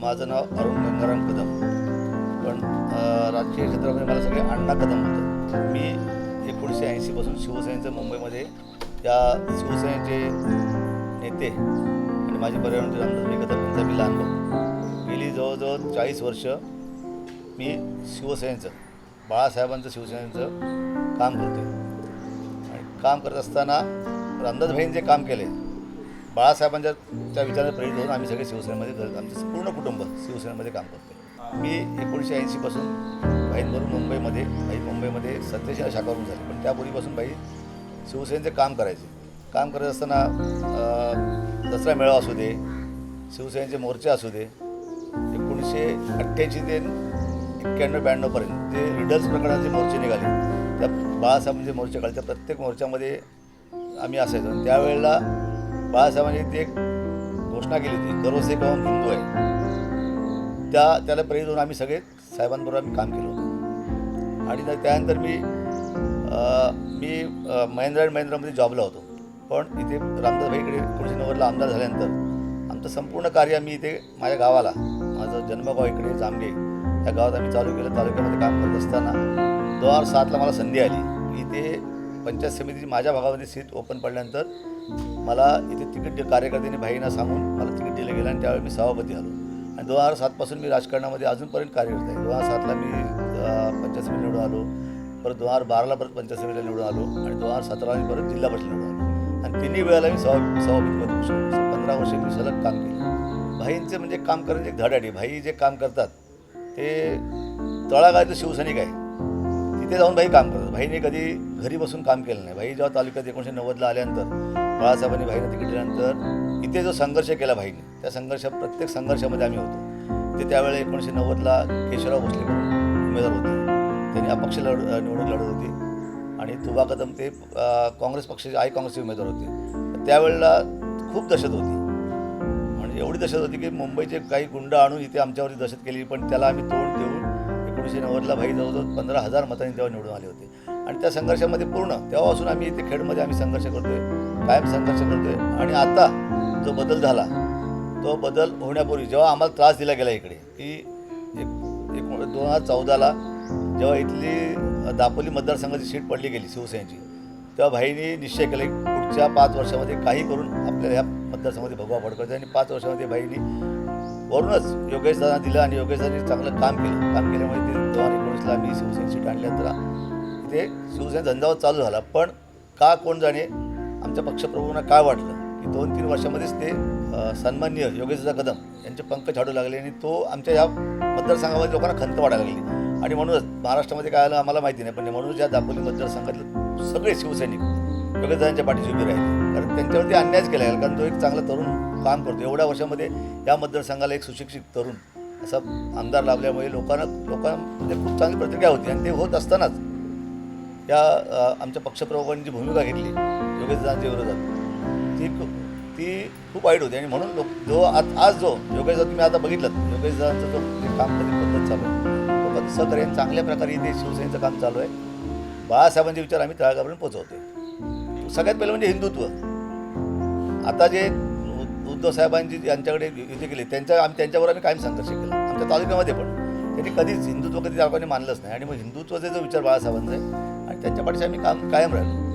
माझं नाव अरुण गंगाराम कदम. पण राजकीय क्षेत्रामध्ये मला सगळे अण्णा कदम होतं. मी एकोणीसशे ऐंशीपासून शिवसेनेचं मुंबईमध्ये त्या शिवसेनेचे नेते आणि माझे पर्यावरण रामदास कदम यांचा मी लहान भाऊ. गेली जवळजवळ चाळीस वर्ष मी शिवसेनेचं बाळासाहेबांचं शिवसेनेचं काम करतो आणि काम करत असताना रामदासभाईंनी जे काम केले बाळासाहेबांच्या त्या विचाराने प्रेरित होऊन आम्ही सगळे शिवसेनेमध्ये करत आमचं पूर्ण कुटुंब शिवसेनेमध्ये काम करतो मी एकोणीसशे ऐंशीपासून भाईंवरून मुंबईमध्ये भाई मुंबईमध्ये सत्तेशी शाखावरून झाले. पण त्यापूर्वीपासून भाई शिवसेनेचे काम करायचे. काम करत असताना दसरा मेळावा असू दे शिवसेनेचे मोर्चे असू दे एकोणीसशे अठ्ठ्याऐंशी ते एक्क्याण्णव ब्याण्णवपर्यंत जे रिडल्स प्रकरणाचे मोर्चे निघाले त्या बाळासाहेबांचे मोर्चे काढले त्या प्रत्येक मोर्चामध्ये आम्ही असायचो. त्यावेळेला बाळासाहेबांनी ती एक घोषणा केली होती दररोज एक हिंदू आहे. त्या त्याला प्रेरित होऊन आम्ही सगळे साहेबांबरोबर आम्ही काम केलं होतं. आणि त्यानंतर मी मी महेंद्र अँड महेंद्रामध्ये जॉबला होतो. पण इथे रामदासभाईकडे एकोणीसशे नव्वदला आमदार झाल्यानंतर आमचं संपूर्ण कार्य आम्ही इथे माझ्या गावाला माझं जन्मगाव इकडे जांभे या गावात आम्ही चालू केलं. तालुक्यामध्ये काम करत असताना दोन हजार सातला मला संधी आली. इथे पंचायत समितीची माझ्या भागामध्ये सीट ओपन पडल्यानंतर मला इथे तिकीट कार्यकर्त्यांनी भाईंना सांगून मला तिकीट दिलं गेलं आणि त्यावेळी मी सभापती आलो आणि दोन हजार सातपासून मी राजकारणामध्ये अजूनपर्यंत कार्यरत आहे. दोन हजार सातला मी पंचायत समिती निवडून आलो. परत दोन हजार बाराला परत पंचायत समितीला निवडून आलो. आणि दोन हजार सतराला मी परत जिल्हा परिषद निवडून आलो. आणि तिन्ही वेळेला मी सभा सभापतीपद पंधरा वर्ष मी सलग काम केलं. भाईंचे म्हणजे काम करण्याची एक धडाडी. भाई जे काम करतात ते तळागाळातलं शिवसैनिक आहे. तिथे जाऊन भाई काम करतात. भाईने कधी घरी बसून काम केलं नाही. भाई जेव्हा तालुक्यात एकोणीसशे नव्वदला आल्यानंतर बाळासाहेबांनी भाईनं तिकीट दिल्यानंतर इथे जो संघर्ष केला भाईने त्या संघर्ष प्रत्येक संघर्षामध्ये आम्ही होतो. ते त्यावेळेला एकोणीसशे नव्वदला केशवराव भोसले उमेदवार होते. त्यांनी अपक्ष लढ निवडणूक लढत होती. आणि तुबा कदम ते काँग्रेस पक्षाचे आई काँग्रेसचे उमेदवार होते. त्यावेळेला खूप दहशत होती. म्हणजे एवढी दहशत होती की मुंबईचे काही गुंड आणून इथे आमच्यावरती दहशत केली पण त्याला आम्ही तोंड देऊन एकोणीसशे नव्वदला भाई जवळजवळ पंधरा हजार मतांनी तेव्हा निवडून आले होते. आणि त्या संघर्षामध्ये पूर्ण तेव्हापासून आम्ही इथे खेडमध्ये आम्ही संघर्ष करतोय. कायम संघर्ष करतोय. आणि आता जो बदल झाला तो बदल होण्यापूर्वी जेव्हा आम्हाला त्रास दिला गेला इकडे की एक दोन हजार चौदाला जेव्हा इथली दापोली मतदारसंघाची सीट पडली गेली शिवसेनेची तेव्हा भाईंनी निश्चय केला की पुढच्या पाच वर्षामध्ये काही करून आपल्याला ह्या मतदारसंघामध्ये भगवा फडकायचं आणि पाच वर्षामध्ये भाईनी वरूनच योगेश दादा दिलं आणि योगेश चांगलं काम केलं. काम केल्यामुळे ते दोन हजार एकोणीसला आम्ही शिवसेना सीट आणल्यानंतर ते शिवसेना धंदावर चालू झाला. पण का कोण जाणे आमच्या पक्षप्रमुखांना काय वाटलं? की दोन तीन वर्षामध्येच ते सन्मान्य सन्माननीय योगेशदा कदम यांचे पंख झाडू लागले आणि तो आमच्या या मतदारसंघामध्ये लोकांना खंत वाढायला लागली. आणि म्हणूनच महाराष्ट्रामध्ये काय आलं आम्हाला माहिती नाही पण म्हणूनच या दापोली मतदारसंघातले सगळे शिवसैनिक योगेशदादांच्या पाठीशी उभे राहिले. कारण त्यांच्यावरती अन्यायच केला गेला कारण तो एक चांगला तरुण काम करतो. एवढ्या वर्षामध्ये या मतदारसंघाला एक सुशिक्षित तरुण असा आमदार लाभल्यामुळे लोकांना लोकांमध्ये म्हणजे खूप चांगली प्रतिक्रिया होती आणि ते होत असतानाच या आमच्या पक्षप्रमुखांनी जी भूमिका घेतली योगेशदादांच्या विरोधात ती ती खूप वाईट होती. आणि म्हणून लोक जो आज आज जो योगेशदा तुम्ही आता बघितलं योगेशदादांचं जो काम करण्याची पद्धत चालू आहे तो पद्धत सहकार्याने चांगल्या प्रकारे इथे शिवसेनेचं काम चालू आहे. बाळासाहेबांचे विचार आम्ही तळागापर्यंत पोहोचवतोय. सगळ्यात पहिलं म्हणजे हिंदुत्व. आता जे उद्धव साहेबांची यांच्याकडे आमच्याकडे युती केली त्यांच्या आम्ही त्यांच्यावर आम्ही कायम संघर्ष केला. आमच्या तालुक्यामध्ये पण. त्यांनी कधीच हिंदुत्व कधी लोकांनी मानलंच नाही. आणि मग हिंदुत्वाचा जो विचार बाळासाहेबांचा आहे त्यांच्या पाठीशी आम्ही काम कायम राहिलो.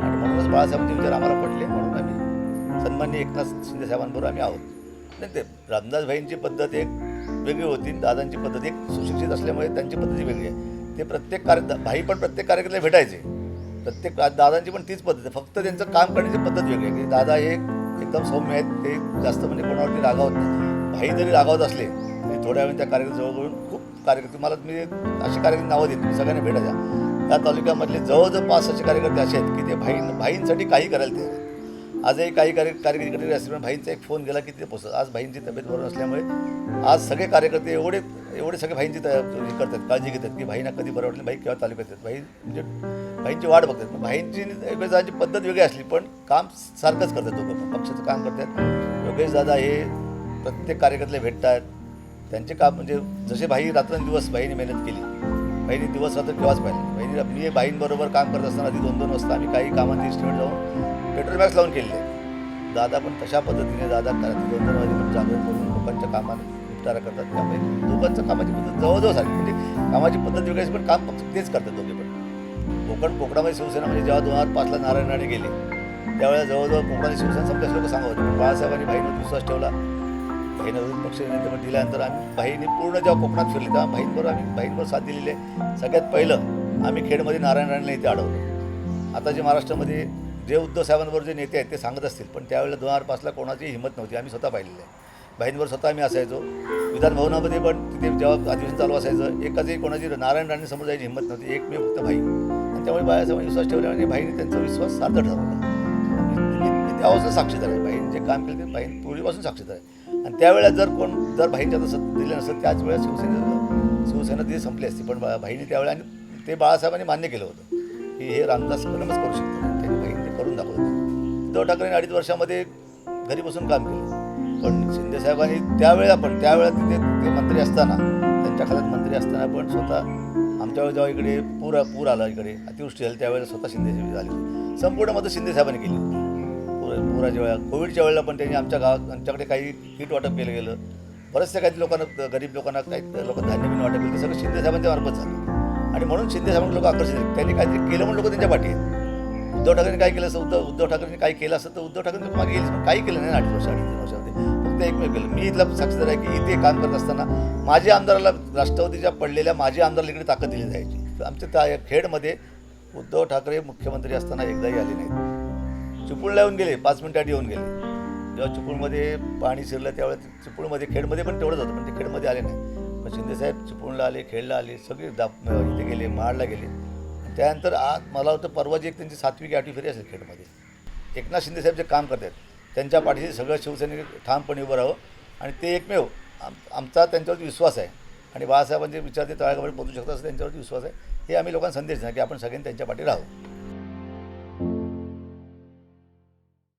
आणि म्हणूनच बाळासाहेबांचे विचार आम्हाला पडले म्हणून आम्ही सन्मान्य एकनाथ शिंदे साहेबांबरोबर आम्ही आहोत. नाही ते रामदास भाईंची पद्धत एक वेगळी होती दादांची पद्धत एक सुशिक्षित असल्यामुळे त्यांची पद्धती वेगळी आहे. ते प्रत्येक कार्य भाई पण प्रत्येक कार्यक्रमाला भेटायचे. प्रत्येक दादांची पण तीच पद्धत आहे. फक्त त्यांचं काम करण्याची पद्धत वेगळी आहे. की दादा हे एकदम सौम्य आहेत ते जास्त म्हणजे कोणावरती रागावत नाही. भाई जरी रागावत असले तरी थोड्या वेळ त्या कार्यक्रम जवळजवळ खूप कार्यक्रम मला मी अशी कार्यक्रम नावं देत. सगळ्यांना भेटायच्या या तालुक्यामधले जवळजवळ पाच सहाशे कार्यकर्ते असे आहेत की ते भाई भाईंसाठी काही करायला तयार आहेत. आजही काही कार्य कार्यकर्ते असतील पण भाईंचा एक फोन गेला की ते पोचतात आज भाईंची तब्येत बरोबर नसल्यामुळे आज सगळे कार्यकर्ते एवढे एवढे सगळे भाईंची हे करतात काळजी घेतात की भाईना कधी बरं वाटलं भाई केव्हा तालुक्यात येतात? भाई म्हणजे भाईंची वाट बघतात. भाईंची योगेशदादांची पद्धत वेगळी असली पण काम सारखंच करतात दोघं पण. पक्षाचं काम करतात. योगेशदादा हे प्रत्येक कार्यकर्त्याला भेटतात. त्यांचे काम म्हणजे जसे भाई रात्रंदिवस भाईने मेहनत केली बहिणी दिवस रात्र ठेवाच पाहिजे बहिणी मी बाईंबरोबर काम करत असताना आधी दोन दोन वाजता आम्ही काही कामांची इस्टिमेट जाऊन पेट्रोल मॅक्स लावून केलेले दादा पण तशा पद्धतीने दादा रात्री दोन दोन वाजेपर्यंत जागरण करून लोकांच्या कामाने विचारधारा करतात. त्यामुळे दोघांचं कामाची पद्धत जवळजवळ सारखी. म्हणजे कामाची पद्धत वेगळी पण काम फक्त तेच करतात दोघे पण. कोकण कोकणामध्ये शिवसेना म्हणजे जेव्हा दोन हजार पाचला नारायण राणे गेले त्यावेळेला जवळजवळ कोकणाची शिवसेना संपल्यास लोक सांगत होते. बाळासाहेबांनी भाईनं विश्वास ठेवला. भाईनं अजून पक्ष नेते दिल्यानंतर आम्ही भाईने पूर्ण जेव्हा कोकणात फिरले तेव्हा बाईंवर आम्ही बाईंवर साथ दिलेली आहे. सगळ्यात पहिलं आम्ही खेडमध्ये नारायण राणेला इथे अडवलं. आता जे महाराष्ट्रामध्ये जे उद्धव साहेबांवर जे नेते आहेत ते सांगत असतील पण त्यावेळेला दोन हजार पाचला कोणाची हिंमत नव्हती. आम्ही स्वतः पाहिलेलं आहे. भाईंवर स्वतः आम्ही असायचो. विधान भवनामध्ये पण तिथे जेव्हा अधिवेशन चालू असायचं एकाचही कोणाची नारायण राणे समोर जायची हिंमत नव्हती. एकमेव फक्त भाई. आणि त्यामुळे बाळासाहेबांनी विश्वास ठेवल्याने भाईने त्यांचा विश्वास सार्थ ठरवला. मी- त्या साक्षीदार आहे. भाईने जे काम केलं ते भाई पूर्वीपासून साक्षीदार आहे. आणि त्यावेळेला जर कोण जर भाईंच्या तसं दिलं नसतं त्याच वेळेस शिवसेना शिवसेना ती संपली असती पण भाईने त्यावेळेला आणि ते बाळासाहेबांनी मान्य केलं होतं की हे रामदास कलमच करू शकतो त्यांनी भाईने ते करून दाखवलं. उद्धव ठाकरेंनी अडीच वर्षामध्ये घरी बसून काम केलं. पण शिंदे साहेबांनी त्यावेळेला पण त्यावेळेला तिथे ते मंत्री असताना त्यांच्या खात्यात मंत्री असताना पण स्वतः आमच्यावेळी जेव्हा इकडे पूर पूर आला इकडे अतिवृष्टी झाली त्यावेळेला स्वतः शिंदे झाली संपूर्ण मदत शिंदे साहेबांनी केली होती. पुराच्या वेळा कोविडच्या वेळेला पण त्यांनी आमच्या गावात आमच्याकडे काही किट वाटप केलं गेलं. बरेचसे काही लोकांना गरीब लोकांना काही लोकांना धान्य बिन वाटप केलं. ते सगळं शिंदे साहेबांच्या मार्फत झालं. आणि म्हणून शिंदे साहेबांना लोक आकर्षित त्यांनी काहीतरी केलं म्हणून लोक त्यांच्या पाठी आहेत. उद्धव ठाकरेंनी काय केलं असं उद्धव उद्धव ठाकरेंनी काय केलं असं तर उद्धव ठाकरेंनी मागे गेलीच. पण काही केलं नाही आठ वर्ष अडीच तीन वर्षामध्ये. फक्त एकमेव केलं. मी इथला साक्षीदार आहे की इथे काम करत असताना माझ्या आमदाराला राष्ट्रवादीच्या पडलेल्या माझ्या आमदाराला इकडे ताकद दिली जायची. आमच्या त्या खेडमध्ये उद्धव ठाकरे मुख्यमंत्री असताना एकदाही आले नाहीत. चिपळूणला येऊन गेले पाच मिनिटात येऊन गेले. जेव्हा चिपळूणमध्ये पाणी शिरलं त्यावेळेस चिपळूणमध्ये खेडमध्ये पण तेवढंच होतं पण ते खेडमध्ये आले नाही. मग शिंदेसाहेब चिपळूणला आले खेडला आले सगळे दाप इथे गेले महाडला गेले. त्यानंतर आज मला वाटतं परवाची एक त्यांची सातवी की आठवी फेरी असेल खेडमध्ये. एकनाथ शिंदेसाहेब जे काम करतात त्यांच्या पाठीशी सगळं शिवसैनिक ठामपणे उभं राहावं आणि ते एकमेव. आम आमचा त्यांच्यावरती विश्वास आहे. आणि बाळासाहेबांचे विचार ते तळागामध्ये पोहोचू शकतात असं त्यांच्यावरती विश्वास आहे. हे आम्ही लोकांना संदेश देणार की आपण सगळ्यांनी त्यांच्या पाठी राहू